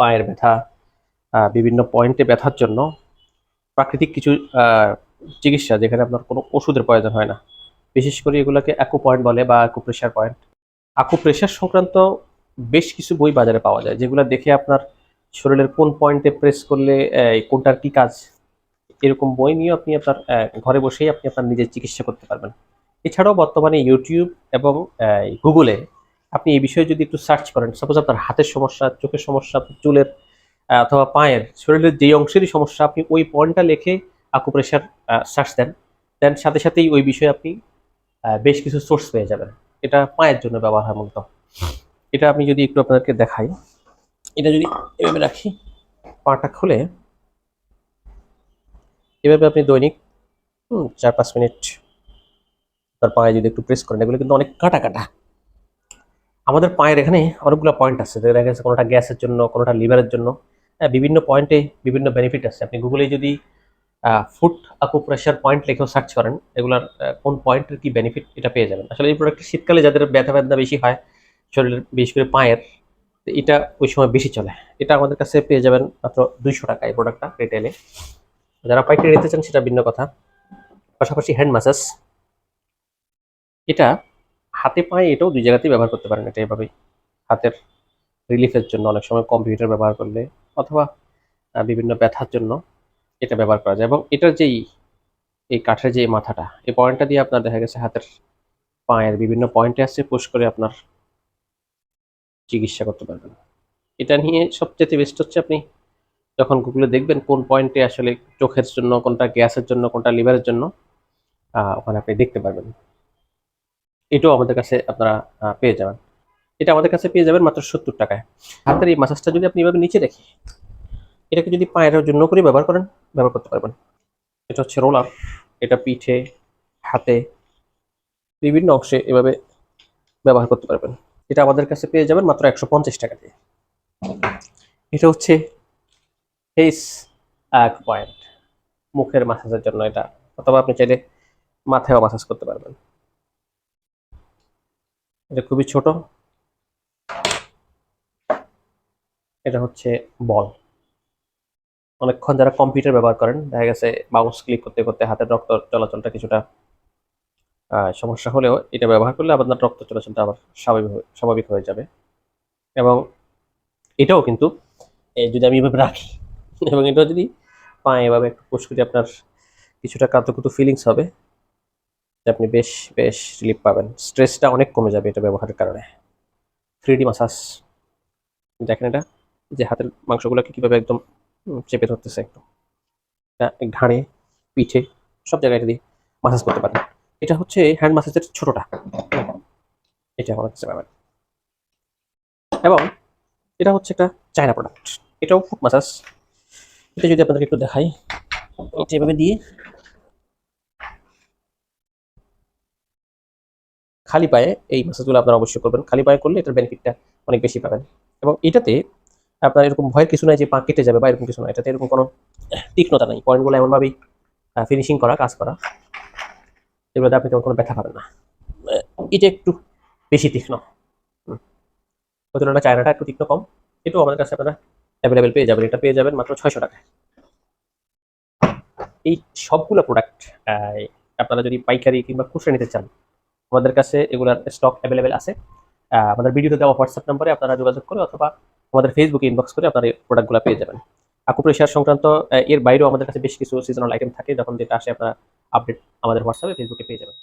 পায়ের ব্যথা বিভিন্ন পয়েন্টে ব্যথার জন্য প্রাকৃতিক কিছু চিকিৎসা যেখানে আপনার কোনো ওষুধের প্রয়োজন হয় না। বিশেষ করে এগুলোকে অ্যাকু পয়েন্ট বলে বা acupressure point acupressure সংক্রান্ত বেশ কিছু বই বাজারে পাওয়া যায়, যেগুলো দেখে আপনার শরীরের কোন পয়েন্টে প্রেস করলে কোনটার কি কাজ। এরকম বই নিয়ে আপনি আপনার ঘরে বসেই আপনি আপনার নিজের চিকিৎসা করতে পারবেন। এছাড়াও বর্তমানে ইউটিউব এবং গুগলে আপনি এই বিষয়ে যদি একটু সার্চ করেন সাপোজ আপনার হাতের সমস্যা, চোখের সমস্যা চুলের অথবা পায়ের, শরীরের যেই অংশেরই সমস্যা, আপনি ওই পয়েন্টটা লিখে আকুপ্রেশার সার্চ দেন। দেন সাথে সাথেই ওই বিষয়ে আপনি বেশ কিছু সোর্স পেয়ে যাবেন। এটা পায়ের জন্য ব্যবহার হয় মূলত। এটা আমি যদি একটু আপনাদেরকে দেখাই। এটা যদি এভাবে রাখি, পাটা খুলে, এভাবে আপনি দৈনিক চার পাঁচ মিনিট তার পায়ে যদি একটু প্রেস করেন, এগুলো কিন্তু অনেক কাটা কাটা। আমাদের পায়ের এখানে অনেকগুলো পয়েন্ট আছে। দেখা গেছে কোনোটা গ্যাসের জন্য, কোনোটা লিভারের জন্য। হ্যাঁ বিভিন্ন পয়েন্টে বিভিন্ন বেনিফিট আছে। আপনি গুগলে যদি ফুট প্রেশার পয়েন্ট লিখেও সার্চ করেন, এগুলার কোন পয়েন্টের কি বেনিফিট এটা পেয়ে যাবেন। আসলে এই প্রোডাক্টটি শীতকালে যাদের ব্যথা ব্যথা বেশি হয়, শরীরের, বিশেষ করে পায়ের এটা ওই সময় বেশি চলে। এটা আমাদের কাছে পেয়ে যাবেন মাত্র দুইশো টাকা এই প্রোডাক্টটা রিটেলে যারা পাইকারি নিতে চান, সেটা ভিন্ন কথা। পাশাপাশি হ্যান্ড ম্যাসাজ এটা হাতে পায়ে এটাও দুই জায়গাতেই ব্যবহার করতে পারেন এটা এভাবেই। হাতের রিলিফের জন্য অনেক সময় কম্পিউটার ব্যবহার করলে অথবা বিভিন্ন ব্যথার জন্য এটা ব্যবহার করা যায় এবং এটার যেই, এই কাঠের যে মাথাটা, এই পয়েন্টটা দিয়ে আপনার দেখা গেছে হাতের পায়ের বিভিন্ন পয়েন্টে আসছে পুশ করে আপনার চিকিৎসা করতে পারবেন। এটা নিয়ে সবচেয়ে বেস্ট হচ্ছে আপনি যখন গুগলে দেখবেন কোন পয়েন্টে আসলে চোখের জন্য, কোনটা গ্যাসের জন্য, কোনটা লিভারের জন্য ওখানে আপনি দেখতে পারবেন। এটাও আমাদের কাছে আপনারা পেয়ে যাবেন। এটা আমাদের কাছে পেয়ে যাবেন মাত্র সত্তর টাকায়। হাতের এই মাসাজটা যদি আপনি এভাবে নিচে রেখে, এটাকে যদি পায়ের জন্য করে ব্যবহার করেন, ব্যবহার করতে পারবেন। এটা হচ্ছে রোলার এটা পিঠে, হাতে, বিভিন্ন অংশে এভাবে ব্যবহার করতে পারবেন। এটা আমাদের কাছে পেয়ে যাবেন মাত্র একশো পঞ্চাশ টাকা দিয়ে। এটা হচ্ছে ফেস এক পয়েন্ট মুখের মাসাজের জন্য এটা, অথবা আপনি চাইলে মাথায়ও মাসাজ করতে পারবেন। এটা খুবই ছোট। এটা হচ্ছে বল। অনেকক্ষণ যারা কম্পিউটার ব্যবহার করেন, দেখা গেছে মাউস ক্লিক করতে করতে হাতের রক্ত চলাচলটা কিছুটা সমস্যা হলেও এটা ব্যবহার করলে আপনার রক্ত চলাচলটা আবার স্বাভাবিক স্বাভাবিক হয়ে যাবে। এবং এটাও কিন্তু যদি আমি এভাবে রাখি, এবং এটাও যদি পায়ে এভাবে একটু পুশ করি আপনার কিছুটা কাতুকুতু ফিলিংস হবে আপনি বেশ বেশ রিলিফ পাবেন। স্ট্রেসটা অনেক কমে যাবে এটা ব্যবহারের কারণে। থ্রিডি মাসাজ দেখেন এটা, যে হাতের মাংসগুলোকে কীভাবে একদম চেপে ধরতেছে একদম। ঘাড়ে, পিঠে, সব জায়গায় এটা দিয়ে মাসাজ করতে পারেন। এটা হচ্ছে হ্যান্ড মাসাজের ছোটটা। এটা আমার কাছে পাবেন। এবং এটা হচ্ছে একটা চায়না প্রোডাক্ট এটাও ফুট মাসাজ এটা যদি আপনাদেরকে একটু দেখাই এভাবে দিয়ে খালি পায়ে এই মাসাজগুলো আপনারা অবশ্যই করবেন। খালি পায়ে করলে এটার বেনিফিটটা অনেক বেশি পাবেন। এবং এটাতে আপনার এরকম ভয়ের কিছু নাই যে পা কেটে যাবে বা এরকম কিছু নয় এটাতে এরকম কোনো তীক্ষ্ণতা নাই। পয়েন্টগুলো এমনভাবেই ফিনিশিং করা, কাজ করা, এগুলোতে আপনি তেমন কোনো ব্যথা পাবেন না। এটা একটু বেশি তীক্ষ্ণ। ওই তুলনায় চায়নাটা একটু তীক্ষ্ণ কম। এটাও আমাদের কাছে আপনারা অ্যাভেলেবেল পেয়ে যাবেন। এটা পেয়ে যাবেন মাত্র ছয়শো টাকায়। এই সবগুলো প্রোডাক্ট আপনারা যদি পাইকারি কিংবা খুচরা নিতে চান আমাদের কাছে এগুলার স্টক অ্যাভেলেবেল আছে আমাদের ভিডিওতে দেওয়া হোয়াটসঅ্যাপ নাম্বারে আপনারা যোগাযোগ করে অথবা আমাদের ফেসবুকে ইনবক্স করে আপনারা এই প্রোডাক্টগুলো পেয়ে যাবেন। আকুপ্রেশার সংক্রান্ত এর বাইরেও আমাদের কাছে বেশ কিছু সিজনাল আইটেম থাকে, যখন যেটা আসে আপনারা আপডেট আমাদের হোয়াটসঅ্যাপে ফেসবুকে পেয়ে যাবেন।